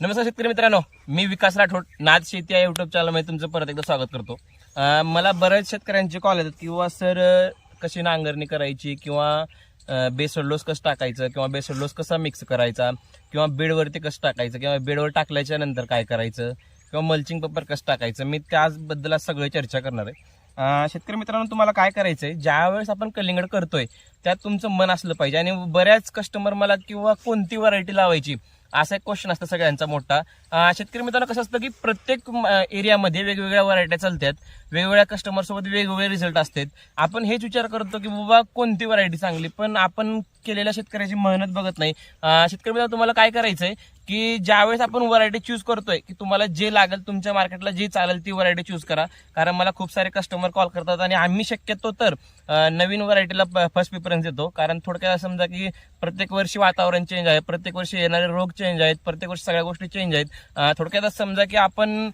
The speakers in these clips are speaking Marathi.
नमस्कार शेतकरी मित्रांनो मी विकास राठोड नाद शेती या युट्यूब चॅनलमध्ये तुमचं परत एकदा स्वागत करतो. अं, मला बऱ्याच शेतकऱ्यांचे कॉल येतात किंवा सर कशी नांगरणी करायची? किंवा बेसड लोस कसं टाकायचं? किंवा बेसड लोस कसा मिक्स करायचा? किंवा बेडवरती कसं टाकायचं? किंवा बेडवर टाकल्याच्या नंतर काय करायचं? किंवा मल्चिंग पेपर कसं टाकायचं? मी त्याचबद्दल आज सगळी चर्चा करणार आहे. अं, शेतकरी मित्रांनो तुम्हाला काय करायचं आहे ज्यावेळेस आपण कलिंगड करतोय त्यात तुमचं मन असलं पाहिजे. आणि बऱ्याच कस्टमर मला किंवा कोणती व्हरायटी लावायची असा एक क्वेश्चन असतं सगळ्यांचा मोठा. शेतकरी मित्रांनो कसं असतं की प्रत्येक म, एरियामध्ये वेगवेगळ्या व्हरायट्या चालतात वेगवेगळ्या कस्टमर सोबत वेगवेगळे रिझल्ट असतात. आपण हेच विचार करतो की बाबा कोणती व्हरायटी चांगली? पण आपण केलेल्या शेतकऱ्याची मेहनत बघत नाही. शेतकरी मित्रांनो तुम्हाला काय करायचं आहे की ज्यावेळेस आपण व्हरायटी चूज करतोय की तुम्हाला जे लागेल तुमच्या मार्केटला जी चालेल ती व्हरायटी चूज करा. कारण मला खूप सारे कस्टमर कॉल करतात आणि आम्ही शक्यतो तर नवीन व्हरायटीला फर्स्ट प्रिफरन्स देतो. कारण थोडक्यात समजा की प्रत्येक वर्षी वातावरण चेंज आहे प्रत्येक वर्षी येणारे रोग चेंज आहेत प्रत्येक वर्षी सगळ्या गोष्टी चेंज आहेत. थोडक्यात असं समजा की आपण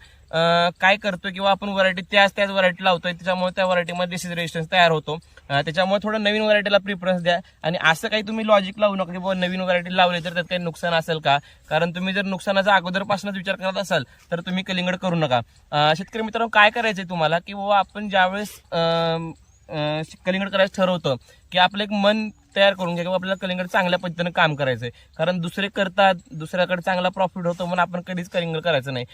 काय करतो किंवा आपण व्हरायटी त्याच त्याच व्हरायटी लावतोय त्याच्यामुळे त्या व्हरायटीमध्ये डिसीज रेजिस्टन्स तयार होतो. त्याच्यामुळे थोडं नवीन व्हरायटीला प्रिफरन्स द्या. आणि असं काही तुम्ही लॉजिक लावू नका की बाबा नवीन व्हरायटी लावली तर त्यात काही नुकसान असेल का? कारण तुम्ही जर नुकसानाचा अगोदरपासूनच विचार करत असाल तर तुम्ही कलिंगड करू नका. शेतकरी मित्रांनो काय करायचंय तुम्हाला? की बाबा आपण ज्यावेळेस कलिंगड करायचं ठरवतं की आपलं एक मन तयार करून घ्या किंवा आपल्याला कलिंगड चांगल्या पद्धतीने काम करायचंय. कारण दुसरे करतात दुसऱ्याकडे चांगला प्रॉफिट होतो म्हणून आपण कधीच कलिंगड करायचं नाही.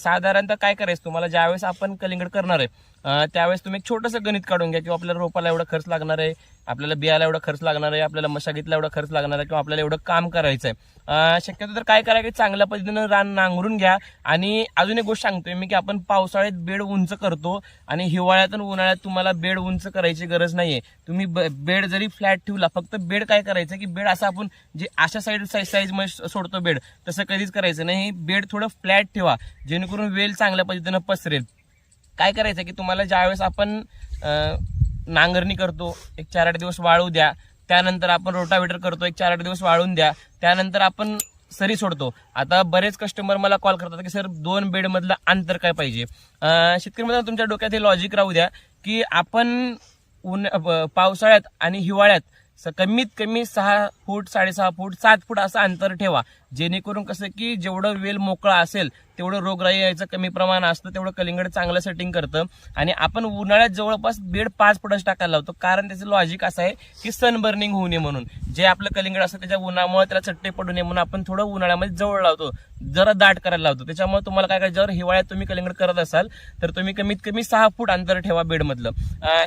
साधारणतः काय करायचं तुम्हाला? ज्यावेळेस आपण कलिंगड करणार आहे त्यावेळेस तुम्ही एक छोटंसं गणित काढून घ्या किंवा आपल्याला रोपाला एवढा खर्च लागणार आहे आपल्याला बियाला एवढा खर्च लागणार आहे आपल्याला मशागतीला एवढा खर्च लागणार आहे किंवा आपल्याला एवढं काम करायचं आहे शक्यतो तर काय करायचं चांगल्या पद्धतीनं रान नांगरून घ्या. आणि अजून एक गोष्ट सांगतोय मी की आपण पावसाळ्यात बेड उंच करतो आणि हिवाळ्यात आणि उन्हाळ्यात तुम्हाला बेड उंच करायची गरज नाहीये. तुम्ही ब- बेड जरी फ्लॅट ठेवला फक्त बेड काय करायचं की बेड असं आपण जे अशा साईड साईज साईजमध्ये सोडतो बेड तसं कधीच करायचं नाही. बेड थोडं फ्लॅट ठेवा जेणेकरून वेल चांगल्या पद्धतीनं पसरेल. काय करायचं की तुम्हाला ज्यावेळेस आपण नांगरणी करतो एक चार आठ दिवस वाळू द्या त्यानंतर आपण रोटावेटर करतो एक चार आठ दिवस वाळून द्या त्यानंतर आपण सरी सोडतो. आता बरेच कस्टमर मला कॉल करतात की सर दोन बेडमधलं अंतर काय पाहिजे? शेतकरी मित्रांनो तुमच्या डोक्यात हे लॉजिक राहू द्या की आपण उन पावसाळ्यात आणि हिवाळ्यात स- कमीत कमी सहा फूट साडेसहा फूट सात फूट असं अंतर ठेवा. जेणेकरून कसं की जेवढं वेल मोकळा असेल तेवढं रोगराई यायचं कमी प्रमाण असतं तेवढं कलिंगड चांगलं सेटिंग करतं. आणि आपण उन्हाळ्यात जवळपास बेड पाच फुटच टाकायला लावतो. कारण त्याचं लॉजिक असं आहे की सनबर्निंग होऊ नये म्हणून. जे आपलं कलिंगड असतं त्याच्या उन्हामुळे त्याला चट्टे पडू नये म्हणून आपण थोडं उन्हाळ्यामध्ये जवळ लावतो. जरा दाट करायला लावतो. त्याच्यामुळे तुम्हाला काय करायचं जर हिवाळ्यात तुम्ही कलिंगड करत असाल तर तुम्ही कमीत कमी सहा फूट अंतर ठेवा बेडमधलं.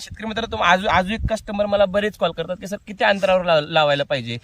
शेतकरी मित्र तुम्ही अजून अजून एक कस्टमर मला बरेच कॉल करतात की सर किती अंतरावर लाव- लावायला पाहिजे?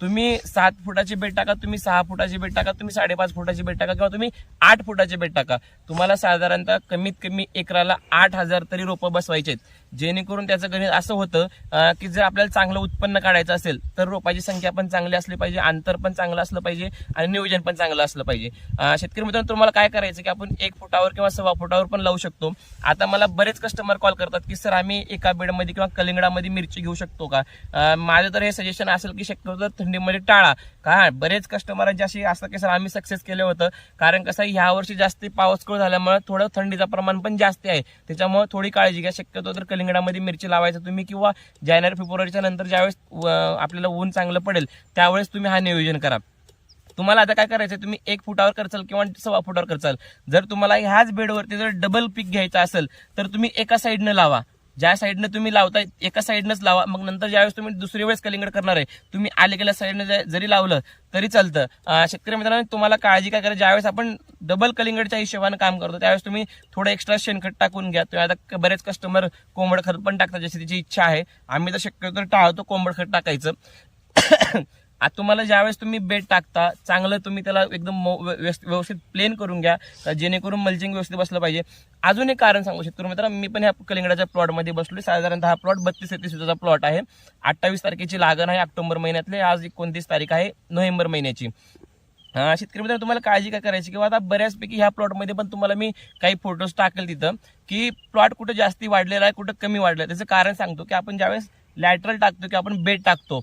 तुम्ही सात फुटाची बेट टाका तुम्ही सहा फुटाची बेट टाका तुम्ही साडेपाच फुटाची बेट टाका किंवा तुम्ही आठ फुटाची बेट टाका. तुम्हाला साधारणतः कमीत कमी एकराला आठ हजार तरी रोपं बसवायचे आहेत. जेणेकरून त्याचं गणित असं होतं की जर आपल्याला चांगलं उत्पन्न काढायचं असेल तर रोपाची संख्या पण चांगली असली पाहिजे अंतर पण चांगलं असलं पाहिजे आणि नियोजन पण चांगलं असलं पाहिजे. शेतकरी मित्रांनो तुम्हाला काय करायचं की आपण एक फुटावर किंवा सव्वा फुटावर पण लावू शकतो. आता मला बरेच कस्टमर कॉल करतात की सर आम्ही एका बेडमध्ये किंवा कलिंगडामध्ये मिरची घेऊ शकतो का? माझं तर हे सजेशन असेल की शक्यतो तर थंडीमध्ये टाळा. का? बरेच कस्टमरांचे असे असतं की सर आम्ही सक्सेस केलं होतं. कारण कसं आहे, ह्या वर्षी जास्त पावसकळ झाल्यामुळे थोडं थंडीचं प्रमाण पण जास्त आहे. त्याच्यामुळे थोडी काळजी घ्या. शक्यतो तर कलिंगडामध्ये मिरची लावायचं तुम्ही किंवा जानेवारी फेब्रुवारीच्या नंतर ज्यावेळेस आपल्याला ऊन चांगलं पडेल त्यावेळेस तुम्ही हा नियोजन करा. तुम्हाला आता काय करायचं तुम्ही एक फुटावर करचाल किंवा सव्वा फुटावर करचाल. जर तुम्हाला ह्याच बेडवरती जर डबल पीक घ्यायचं असेल तर तुम्ही एका साईडनं लावा. ज्या साईडनं तुम्ही लावताय एका साईडनंच लावा. मग नंतर ज्यावेळेस तुम्ही दुसरी वेळेस कलिंगड करणार आहे तुम्ही आले गेल्या साईडनं जरी लावलं तरी चालतं. शेतकरी मित्रांनो तुम्हाला काळजी काय करा? ज्यावेळेस आपण डबल कलिंगडच्या हिशोबानं काम करतो त्यावेळेस तुम्ही थोडं एक्स्ट्रा शेणखत टाकून घ्या. तुम्ही आता बरेच कस्टमर कोंबड खत पण टाकतात जशी तिची इच्छा आहे. आम्ही तर शक्यतो टाळतो कोंबड खत टाकायचं. आता तुम्हाला ज्यावेळेस तुम्ही बेड टाकता चांगलं तुम्ही त्याला एकदम मो- व्यवस्थित व्यवस्थित प्लेन करून घ्या जेणेकरून मल्चिंग व्यवस्थित बसलं पाहिजे. अजून एक कारण सांगू शकतो मित्र मी पण ह्या कलिंगडाच्या प्लॉटमध्ये बसलोय. साधारणतः हा प्लॉट बत्तीस तेहतीस दिवसाचा प्लॉट आहे. अठ्ठावीस तारखेची लागण आहे ऑक्टोबर महिन्यातले. आज एकोणतीस तारीख आहे नोव्हेंबर महिन्याची. हा शेतकरी मित्रांनो तुम्हाला काळजी काय करायची? किंवा आता बऱ्याचपैकी ह्या प्लॉटमध्ये पण तुम्हाला मी काही फोटोज टाकेल तिथं की प्लॉट कुठं जास्ती वाढलेला आहे कुठं कमी वाढलेला आहे. त्याचं कारण सांगतो की आपण ज्यावेळेस लॅटरल टाकतो की आपण बेड टाकतो.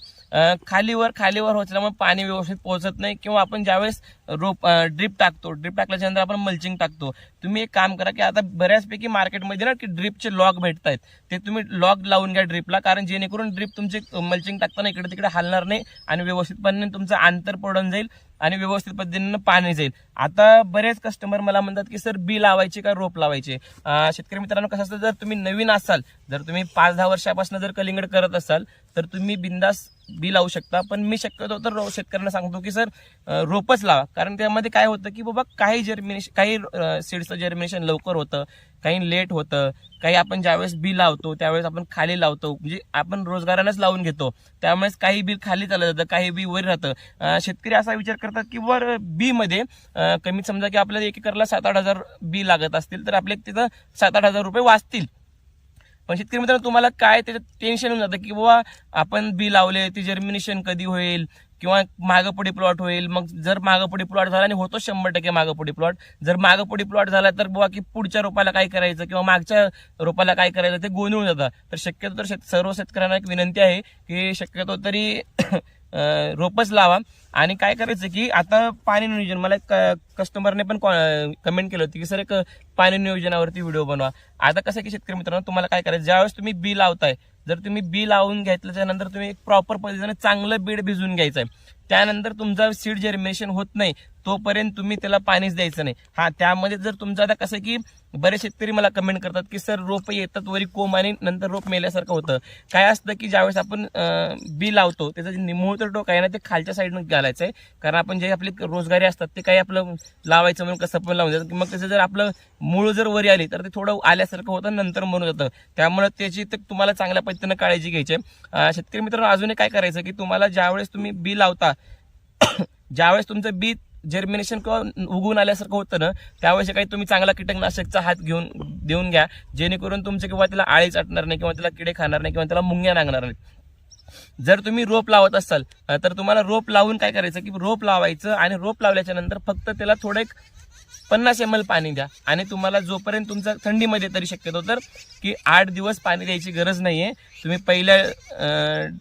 खालीवर खालीवर होचल्यामुळे पाणी व्यवस्थित पोहोचत नाही किंवा आपण ज्यावेळेस रोप ड्रिप टाकतो ड्रिप टाकल्याच्यानंतर आपण मल्चिंग टाकतो. तुम्ही एक काम करा की आता बऱ्याचपैकी मार्केटमध्ये ना की ड्रिपचे लॉग भेटत आहेत ते तुम्ही लॉग लावून घ्या ड्रिपला कारण जेणेकरून ड्रिप तुमचे मल्चिंग टाकताना इकडे तिकडे हलणार नाही आणि व्यवस्थितपणे तुमचं अंतर पडून जाईल. आणि व्यवस्थित पद्धतीनं पाणी जाईल. आता बरेच कस्टमर मला म्हणतात की सर बी लावायचे का? रोप लावायचे? शेतकरी मित्रांनो कसं असतं जर तुम्ही नवीन असाल जर तुम्ही पाच दहा वर्षापासून जर कलिंगड करत असाल तर तुम्ही बिंदास बी लावू शकता. पण मी शक्यतो तर रो- शेतकऱ्यांना सांगतो की सर रोपच लावा. कारण त्यामध्ये काय होतं की बाबा काही जर्मिनेशन काही सीड्सचं जर्मिनेशन लवकर होतं काही लेट होतं काही आपण ज्यावेळेस बी लावतो त्यावेळेस आपण खाली लावतो. म्हणजे आपण रोजगारानंच लावून घेतो. त्यामुळेच काही बी खाली चाललं जातं काही बी वर राहतं. शेतकरी असा विचार करतात की वर बी मध्ये कमीत समजा की आपल्याला एक एकरला सात आठ हजार बी लागत असतील तर आपले तिथं सात आठ हजार रुपये वाचतील. पण शेतकरी मित्रांनो तुम्हाला काय त्याच्यात टेन्शन होऊन जातं की बाबा आपण बी लावले ती जर्मिनेशन कधी होईल? किंवा मागपुढे प्लॉट होईल? मग जर मागपुढे प्लॉट झाला आणि होतो शंभर टक्के मागपुढे प्लॉट जर मागपुढे प्लॉट झाला तर बाबा की पुढच्या रोपाला काय करायचं किंवा मागच्या रोपाला काय करायचं ते गोंधळून जातं. तर शक्यतो तर शेत- सर्व शेतकऱ्यांना एक विनंती आहे की शक्यतो तरी रोपच लावा. आणि काय करायचं की आता पाणी नियोजन मला एक कस्टमरने पण कमेंट केलं होती की सर एक पाणी नियोजनावरती व्हिडिओ बनवा. आता कसं आहे की शेतकरी मित्रांनो तुम्हाला काय करायचं ज्यावेळेस तुम्ही बी लावताय जर तुम्ही बी लावून घेतल्याच्या नंतर तुम्ही एक प्रॉपर पद्धतीने चांगलं बीड भिजवून घ्यायचं आहे त्यानंतर तुमचं सीड जर्मिनेशन होत नाही तोपर्यंत तुम्ही त्याला पाणीच द्यायचं नाही. हा त्यामध्ये जर तुमचं आता कसं की बरेच शेतकरी मला कमेंट करतात की सर रोप येतात वरी कोंब आणि नंतर रोप मेल्यासारखं होतं. काय असतं की ज्यावेळेस आपण बी लावतो त्याचं जे निमुळ तर डोकं आहे ना ते खालच्या साईडनं घालायचं आहे कारण आपण जे आपली रोजगारी असतात ते काही आपलं लावायचं म्हणून कसं पण लावून जातं मग त्याचं जर आपलं मूळ जर वरी आली तर ते थोडं आल्यासारखं होतं नंतर म्हणून जातं. त्यामुळे त्याची तर तुम्हाला चांगल्या पद्धतीनं काळजी घ्यायची आहे. शेतकरी मित्रांनो अजूनही काय करायचं की तुम्हाला ज्यावेळेस तुम्ही बी लावता ज्यावेळेस तुमचं बी जर्मिनेशन किंवा उगवून आल्यासारखं होतं ना त्यावेळेस काही तुम्ही चांगला कीटकनाशकचा हात घेऊन देऊन घ्या जेणेकरून तुमचे किंवा त्याला आळी चाटणार नाही किंवा त्याला किडे खाणार नाही किंवा त्याला मुंग्या लागणार नाही जर तुम्ही रोप लावत असाल तर तुम्हाला रोप लावून काय करायचं की रोप लावायचं आणि रोप लावल्याच्या नंतर फक्त त्याला थोडं एक पन्नास एम एल पाणी द्या आणि तुम्हाला जोपर्यंत तुमचा थंडीमध्ये तरी शक्यतो तर की आठ दिवस पाणी द्यायची गरज नाही आहे तुम्ही पहिल्या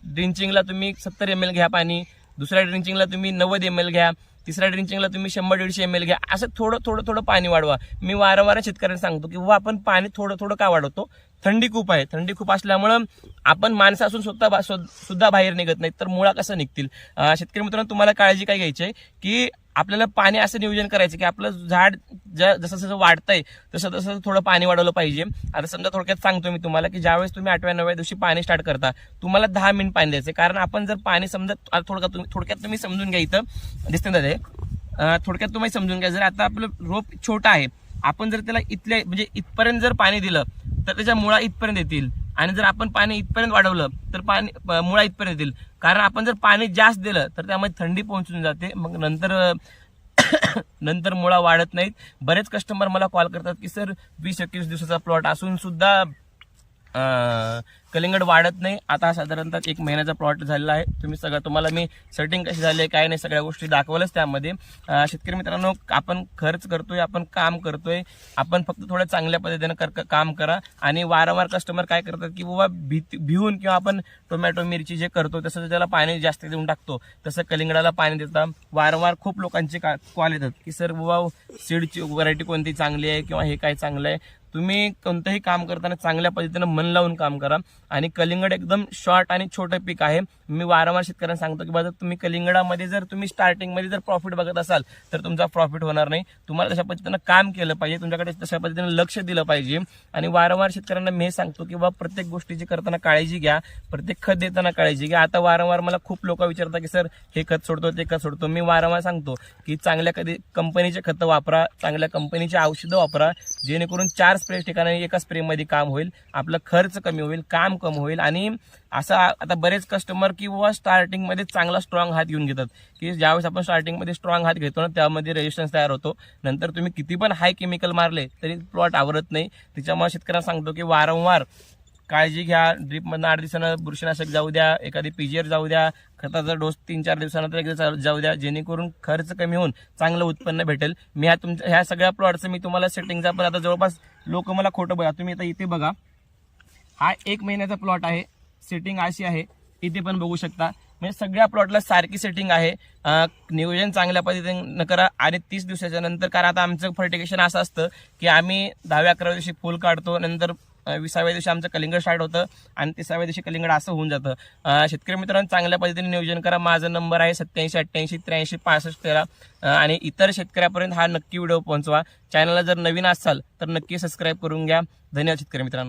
ड्रिंचिंगला तुम्ही सत्तर एम एल घ्या पाणी दुसऱ्या ड्रिंचिंगला तुम्ही नव्वद एम एल घ्या. तिसऱ्या ड्रिंचिंगला तुम्ही शंभर दीडशे एम एल घ्या. असं थोडं थोडं थोडं पाणी वाढवा. मी वारंवार शेतकऱ्यांना सांगतो की बाबा आपण पाणी थोडं थोडं का वाढवतो? थंडी खूप आहे. थंडी खूप असल्यामुळं आपण माणसं असून स्वतः बा- सुद्धा बाहेर निघत नाहीत तर मुळा कसं निघतील? शेतकरी मित्रांनो तुम्हाला काळजी काय घ्यायची आहे की आपल्याला पाणी असं नियोजन करायचं की आपलं झाड ज- जसं जसं वाढतंय तसं तसं थोडं पाणी वाढवलं पाहिजे. आता समजा थोडक्यात सांगतो मी तुम्हाला की ज्यावेळेस तुम्ही आठव्या नवव्या दिवशी पाणी स्टार्ट करता तुम्हाला दहा मिनिट पाणी द्यायचं कारण आपण जर पाणी समजा थोडक्यात तुम्ही थोडक्यात तुम्ही समजून घ्या इथं. दिसतं ना ते थोडक्यात तुम्ही समजून घ्या. जर आता आपलं रोप छोटं आहे आपण जर त्याला इथल्या म्हणजे इथपर्यंत जर पाणी दिलं तर त्याच्या मुळा इथपर्यंत येतील. आणि जर आपण पाणी इथपर्यंत वाढवलं तर पाणी मुळा इथपर्यंत येतील. कारण आपण जर पाणी जास्त दिलं तर त्यामध्ये थंडी पोहोचून जाते. मग नंतर नंतर मुळा वाढत नाहीत. बरेच कस्टमर मला कॉल करतात की सर वीस एकवीस दिवसाचा प्लॉट असून सुद्धा कलिंगड वाढत नाही. आता साधारणतः एक महिन्याचा प्लॉट झालेला आहे. तुम्ही सगळं तुम्हाला मी सेटिंग कशी झाली आहे काय नाही सगळ्या गोष्टी दाखवलंच त्यामध्ये. शेतकरी मित्रांनो आपण खर्च करतोय आपण काम करतोय. आपण फक्त थोडं चांगल्या पद्धतीनं कर काम करा. आणि वारंवार कस्टमर काय करतात की बाबा भीती भिवून किंवा आपण टोमॅटो मिरची जे करतो तसं त्याला पाणी जास्त देऊन टाकतो. तसं कलिंगडाला पाणी देतात. वारंवार खूप लोकांचे कॉल येतात की सर बाबा सीडची व्हरायटी कोणती चांगली आहे? किंवा हे काय चांगलं आहे? तुम्ही कोणतंही काम करताना चांगल्या पद्धतीनं मन लावून काम करा. आणि कलिंगड एकदम शॉर्ट आणि छोटं पीक आहे. मी वारंवार शेतकऱ्यांना सांगतो की बाबा तुम्ही कलिंगडामध्ये जर तुम्ही स्टार्टिंगमध्ये जर प्रॉफिट बघत असाल तर तुमचा प्रॉफिट होणार नाही. तुम्हाला तशा पद्धतीनं काम केलं पाहिजे. तुमच्याकडे तशा पद्धतीनं लक्ष दिलं पाहिजे. आणि वारंवार शेतकऱ्यांना मी हे सांगतो की बाबा प्रत्येक गोष्टीची करताना काळजी घ्या. प्रत्येक खत देताना काळजी घ्या. आता वारंवार मला खूप लोक विचारतात की सर हे खत सोडतो ते खत सोडतो. मी वारंवार सांगतो की चांगल्या कधी कंपनीचे खतं वापरा. चांगल्या कंपनीची औषधं वापरा. जेणेकरून चार स्प्रे ठिकाणी एका स्प्रेमध्ये काम होईल. आपलं खर्च कमी होईल काम कमी होईल आणि असा आता बरेच कस्टमर किंवा स्टार्टिंगमध्ये चांगला स्ट्रॉंग हात घेऊन घेतात. की ज्यावेळेस आपण स्टार्टिंगमध्ये स्ट्रॉंग हात घेतो ना त्यामध्ये रेजिस्टन्स तयार होतो. नंतर तुम्ही किती पण हाय केमिकल मारले तरी प्लॉट आवरत नाही. त्याच्यामुळे शेतकऱ्यांना सांगतो की वारंवार काळजी घ्या. ड्रीपमधनं आठ दिवसानं बुरशीनाशक जाऊ द्या. एखादी पीजीआर जाऊ द्या. खताचा डोस तीन चार दिवसानंतर एकदा जाऊ द्या. जेणेकरून खर्च कमी होऊन चांगलं उत्पन्न भेटेल. मी ह्या तुमच्या ह्या सगळ्या प्लॉटचं मी तुम्हाला सेटिंगचा पण आता जवळपास लोक मला खोटं बघा. तुम्ही आता इथे बघा. हा एक महिन्याचा प्लॉट आहे. सेटिंग अशी आहे. इथे पण बघू शकता. म्हणजे सगळ्या प्लॉटला सारखी सेटिंग आहे. नियोजन चांगल्या पद्धतीने करा आणि तीस दिवसाच्या नंतर कारण आता आमचं फर्टिकेशन असं असतं की आम्ही दहाव्या अकरा दिवशी फुल काढतो. नंतर विसाव्या दिवशी आमचं कलिंगड स्टार्ट होतं आणि तिसाव्या दिवशी कलिंगड असं होऊन जातं. शेतकरी मित्रांनो चांगल्या पद्धतीने नियोजन करा. माझा नंबर आहे सत्याऐंशी अठ्ठ्याऐंशी त्र्याऐंशी पासष्ट तेरा. आणि इतर शेतकऱ्यापर्यंत हा नक्की व्हिडिओ पोहोचवा. चॅनलला जर नवीन असाल तर नक्की सबस्क्राईब करून घ्या. धन्यवाद शेतकरी मित्रांनो.